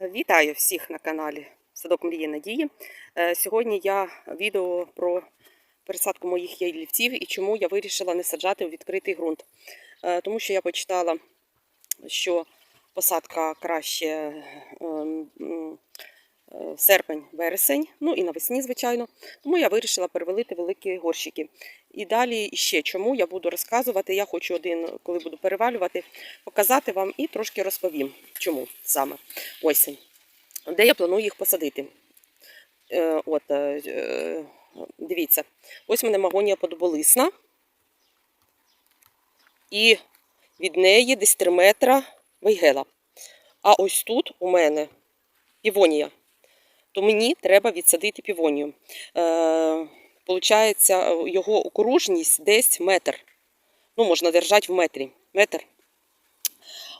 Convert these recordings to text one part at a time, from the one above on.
Вітаю всіх на каналі Садок Мрії Надії. Е, Сьогодні я відео про пересадку моїх яйлівців і чому я вирішила не саджати у відкритий ґрунт. Е, Тому що я почитала, що посадка краще е, серпень-вересень, ну і навесні, звичайно. Тому я вирішила перевелити великі горщики. І далі ще чому я буду розказувати. Я хочу один, коли буду перевалювати, показати вам і трошки розповім, чому саме. Ось де я планую їх посадити. Е, от, е, е, дивіться, ось в мене магонія подоболисна. І від неї десь 3 метра вейгела. А ось тут у мене півонія. То мені треба відсадити півонію. Е, Получається, його окружність десь метр. Ну, можна держати в метрі. Метр.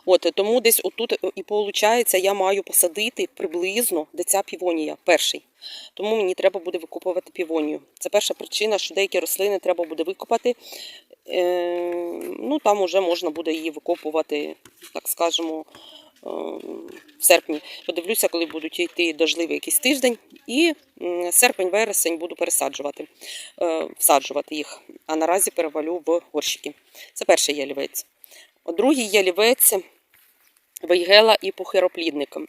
От, тому десь отут і виходить, я маю посадити приблизно де ця півонія, перший. Тому мені треба буде викопувати півонію. Це перша причина, що деякі рослини треба буде викопати. Е, ну, там вже можна буде її викопувати, так скажемо, е, в серпні. Подивлюся, коли будуть йти дождливий якийсь тиждень. І серпень-вересень буду пересаджувати, е, всаджувати їх. А наразі перевалю в горщики. Це перший ялівець. Другий ялівець вейгела і похироплідником.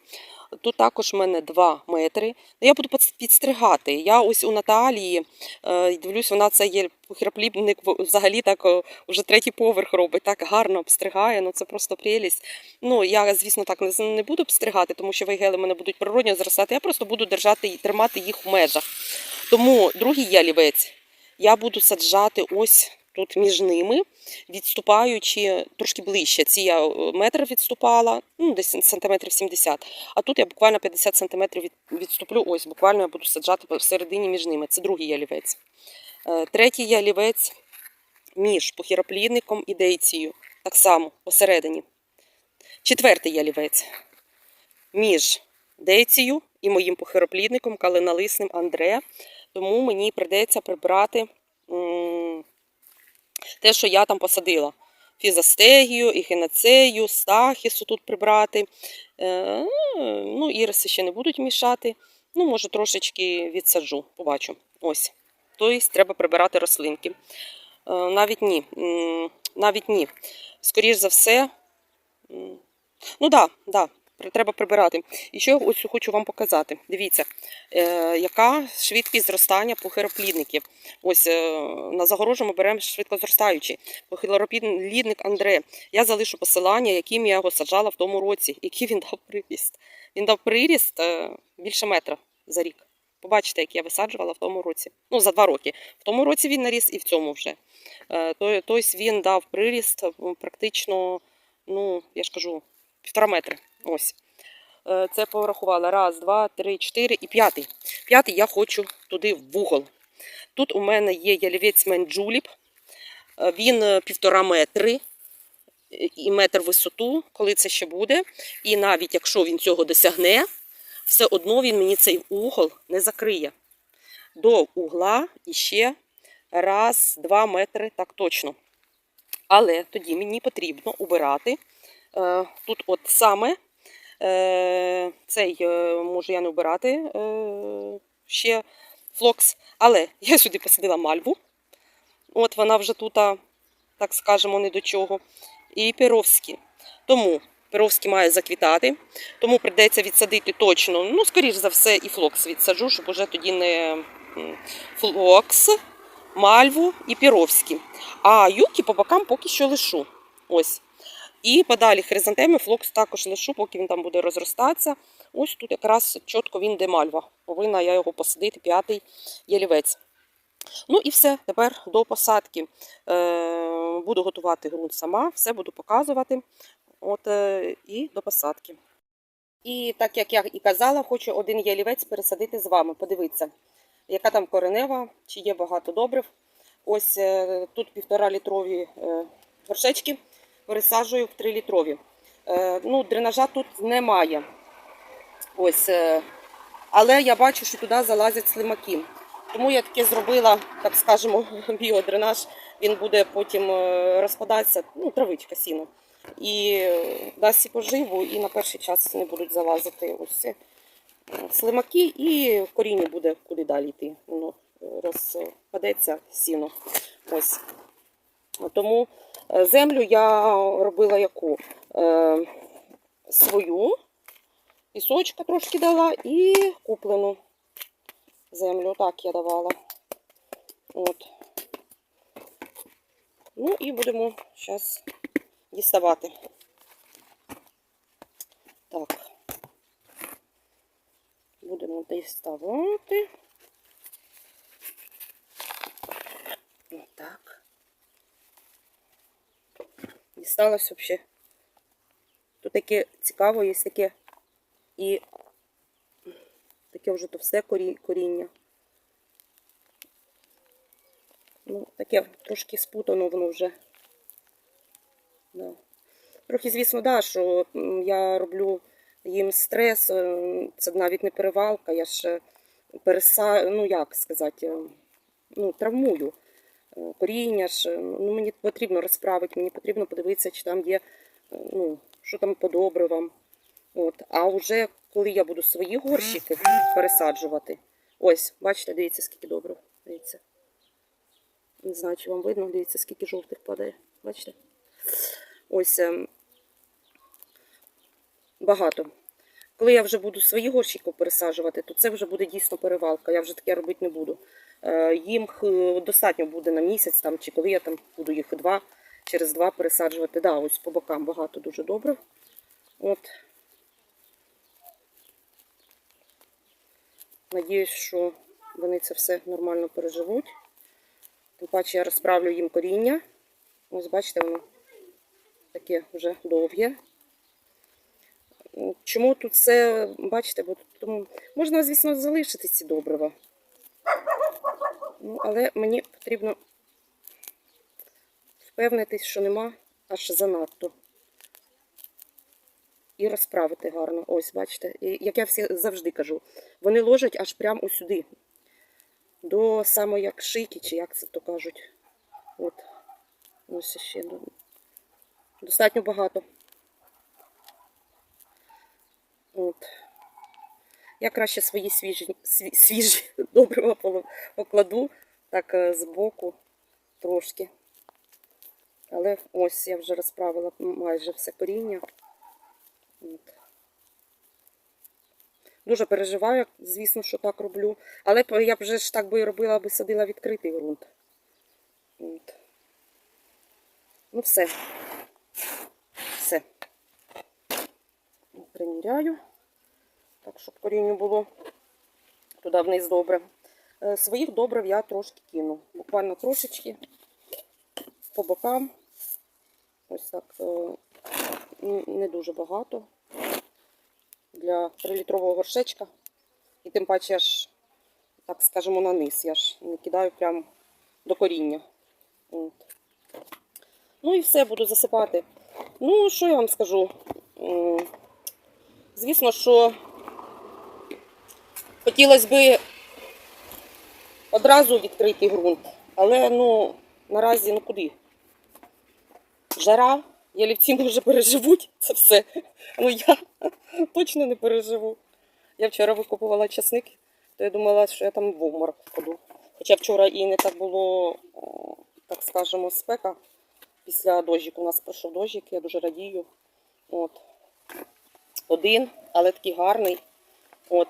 Тут також в мене 2 метри. Ну, Я буду підстригати. Я ось у Наталії е, дивлюсь, вона це є похироплідник взагалі так е, вже третій поверх робить, так гарно обстригає. Ну це просто прелість. Ну я, звісно, так не, буду обстригати, тому що вейгели мене будуть природньо зростати. Я просто буду держати і тримати їх в межах. Тому другий ялівець я буду саджати ось тут між ними відступаючи трошки ближче. Ці я е, метр відступала, ну десь сантиметрів 70. А тут я буквально 50 сантиметрів відступлю. Ось буквально я буду саджати всередині між ними. Це другий ялівець. Е, Третій ялівець між похіроплідником і дейцією. Так само посередині. Четвертий ялівець між дейцією і моїм похироплідником, калиналисним Андре. Тому мені прийдеться прибрати. Те, що я там посадила. Фізастегію, ехінацею, стахісу тут прибрати. Е, ну, іриси ще не будуть мішати. Ну, може, трошечки відсаджу, побачу. Ось. Тобто треба прибирати рослинки. Е, навіть ні. Навіть ні. Скоріш за все. Ну да, да, треба прибирати. І що я ось хочу вам показати. Дивіться, е, яка швидкість зростання похироплідників. Ось е, на загорожу ми беремо швидкозростаючий. Похилоропідник Андре. Я залишу посилання, яким я його саджала в тому році, який він дав приріст. Він дав приріст е, більше метра за рік. Побачите, як я висаджувала в тому році. Ну, за два роки. В тому році він наріс і в цьому вже. Тобто він дав приріст практично, ну, я ж кажу, півтора метри. Ось. Е, Це порахувала. Раз, два, три, чотири і п'ятий. П'ятий я хочу туди в угол. Тут у мене є ялівець Менджуліп. Е, Він е, півтора метри і метр висоту, коли це ще буде. І навіть якщо він цього досягне, все одно він мені цей угол не закриє. До угла іще раз, два метри, так точно. Але тоді мені потрібно убирати тут, от саме цей е, можу я не вбирати е, ще флокс. Але я сюди посадила мальву. От вона вже тут, так скажемо, не до чого. І піровські. Тому піровські має заквітати, тому прийдеться відсадити точно, ну, скоріш за все, і флокс відсаджу, щоб уже тоді не флокс, мальву і піровські. А юки по бокам поки що лишу. Ось. І подалі хризантеми, флокс також лишу, поки він там буде розростатися. Ось тут якраз чітко він де мальва. Повинна я його посадити, п'ятий ялівець. Ну і все, тепер до посадки. Е, буду готувати ґрунт сама, все буду показувати. От, е, і до посадки. І так як я і казала, хочу один ялівець пересадити з вами. Подивіться, яка там коренева, чи є багато добрив. Ось е, тут півтора літрові горшечки пересаджую в 3 літрові. Е, ну, дренажа тут немає. Ось, е, але я бачу, що туди залазять слимаки. Тому я таке зробила, так скажемо, біодренаж. Він буде потім е, розпадатися, ну, травичка сіно. і дасть і поживу, і на перший час не будуть залазити ось слимаки, і коріння буде куди далі йти. Воно розпадеться сіно. Ось. Тому землю я робила яку? Е, свою, пісочка трошки дала і куплену землю. Так я давала. От. Ну і будемо зараз діставати. Так. Будемо діставати. Так. Дісталось взагалі. Тут таке цікаво, є таке і таке вже товсте корі- коріння. Ну, таке трошки спутано воно вже. Да. Трохи, звісно, да, що я роблю їм стрес, е, це навіть не перевалка, я ж переса... ну як сказати, е, ну, травмую коріння ж. е, Ну, мені потрібно розправити, мені потрібно подивитися, чи там є, е, ну, що там по добривам. От. А вже коли я буду свої горщики пересаджувати, ось, бачите, дивіться, скільки добрив. Дивіться. Не знаю, чи вам видно, дивіться, скільки жовтих падає. Бачите? Ось ем, багато. Коли я вже буду свої горщики пересаджувати, то це вже буде дійсно перевалка. Я вже таке робити не буду. Е, Їм достатньо буде на місяць, там, чи коли я там буду їх два, через два пересаджувати. Да, ось по бокам багато дуже добре. От. Надіюсь, що вони це все нормально переживуть. Тим паче я розправлю їм коріння. Ось бачите, воно таке вже довге. Чому тут це, бачите, бо тому можна, звісно, залишити ці добрива. Ну, але мені потрібно впевнитись, що нема аж занадто. І розправити гарно. Ось, бачите, І, як я всі завжди кажу, вони ложать аж прямо ось сюди. До самої як шийки, чи як це то кажуть. От. Ось ще достатньо багато. От. Я краще свої свіжі, свіжі добрива покладу так е, збоку трошки. Але ось я вже розправила майже все коріння. От. Дуже переживаю, звісно, що так роблю. Але я б вже ж так би робила, аби садила відкритий ґрунт. От. Ну, все. Все. Приміряю. Так, щоб корінню було туди вниз добре. Е, Своїх добрив я трошки кину. Буквально трошечки по бокам. Ось так. е, Не дуже багато. Для 3-літрового горшечка. І тим паче я ж, так скажемо, на низ. Я ж не кидаю прямо до коріння. От. Ну і все, буду засипати. Ну, що я вам скажу? Звісно, що хотілося б одразу відкрити ґрунт, але ну, наразі ну куди? Жара, ялівці може переживуть це все. Ну я точно не переживу. Я вчора викопувала часник, то я думала, що я там в обморок впаду. Хоча вчора і не так було, так скажемо, спека після дощику. У нас пройшов дощик, я дуже радію. От. Один, але такий гарний. От.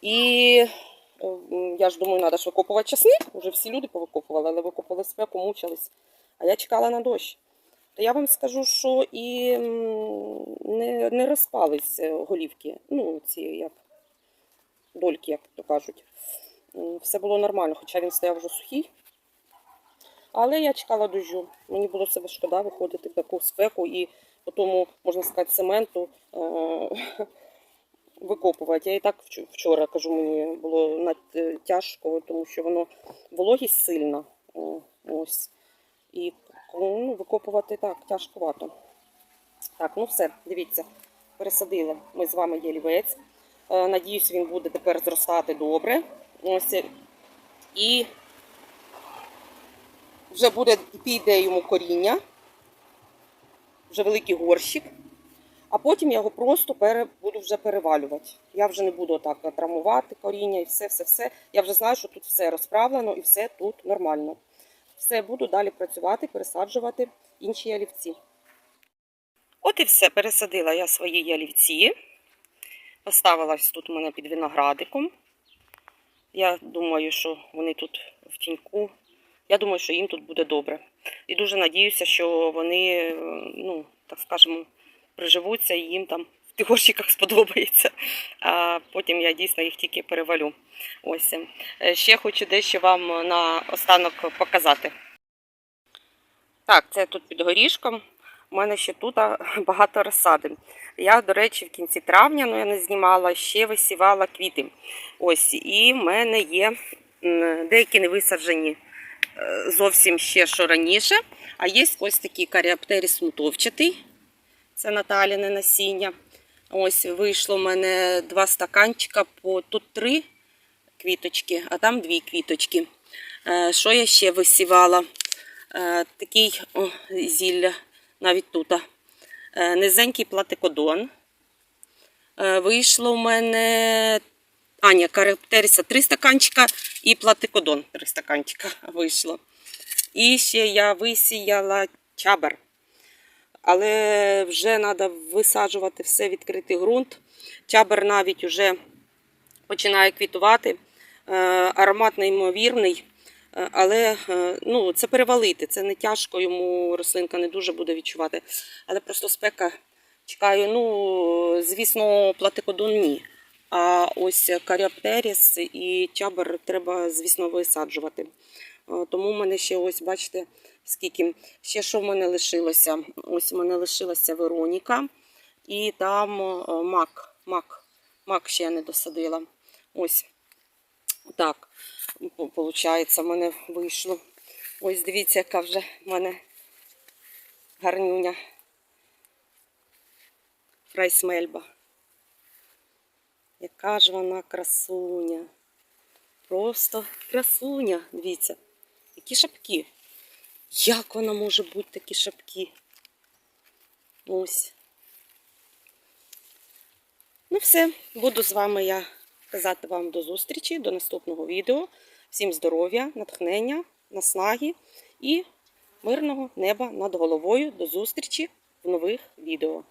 І е, я ж думаю, треба ж викопувати часник. Уже всі люди повикопували, але викопали спеку, мучились. А я чекала на дощ. То я вам скажу, що і не, не розпались е, голівки. Ну, ці як дольки, як то кажуть. Все було нормально, хоча він стояв вже сухий. Але я чекала дощу. Мені було себе шкода виходити в таку спеку і по тому, можна сказати, цементу е- викопувати. Я і так вчора кажу, мені було тяжко, тому що воно вологість сильна. Ось. І ну, викопувати так тяжковато. Так, ну все, дивіться, пересадили ми з вами ялівець. Е, Надіюсь, він буде тепер зростати добре. Ось. І вже буде йде йому коріння. Вже великий горщик, а потім я його просто пере, буду вже перевалювати. Я вже не буду так травмувати коріння і все, все, все. Я вже знаю, що тут все розправлено і все тут нормально. Все, буду далі працювати, пересаджувати інші ялівці. От і все, пересадила я свої ялівці. Поставила тут у мене під виноградиком. Я думаю, що вони тут в тіньку. Я думаю, що їм тут буде добре. І дуже надіюся, що вони, е, ну, так скажемо, приживуться і їм там в тих горщиках сподобається. А потім я дійсно їх тільки перевалю. Ось. Е, Ще хочу дещо вам на останок показати. Так, це тут під горішком. У мене ще тут багато розсади. Я, до речі, в кінці травня, ну я не знімала, ще висівала квіти. Ось, і в мене є деякі не висаджені е, зовсім ще що раніше. А є ось такий каріаптеріс мутовчатий. Це Наталіне насіння. Ось вийшло в мене два стаканчика по тут три квіточки, а там дві квіточки. Е, Що я ще висівала? Е, Такий о, зілля навіть тут. Е, Низенький платикодон. Вийшло в мене Аня Караптеріса три стаканчика і платикодон три стаканчика вийшло. І ще я висіяла чабер. Але вже треба висаджувати все відкритий ґрунт. Чабер навіть вже починає квітувати. Е, Аромат неймовірний. Е, Але е, ну, це перевалити, це не тяжко, йому рослинка не дуже буде відчувати. Але просто спека чекаю. Ну, звісно, платикодон ні. А ось каріаптеріс і чабер треба, звісно, висаджувати. Е, Тому в мене ще ось, бачите, скільки. Ще що в мене лишилося? Ось у мене лишилася Вероніка і там е, мак. Мак, мак ще я не досадила. Ось так. Виходить, в мене вийшло. Ось дивіться, яка вже в мене гарнюня. Фрайсмельба. Яка ж вона красуня. Просто красуня. Дивіться, які шапки. Як вона може бути такі шапки? Ось. Ну все, буду з вами я казати вам до зустрічі, до наступного відео. Всім здоров'я, натхнення, наснаги і мирного неба над головою. До зустрічі в нових відео.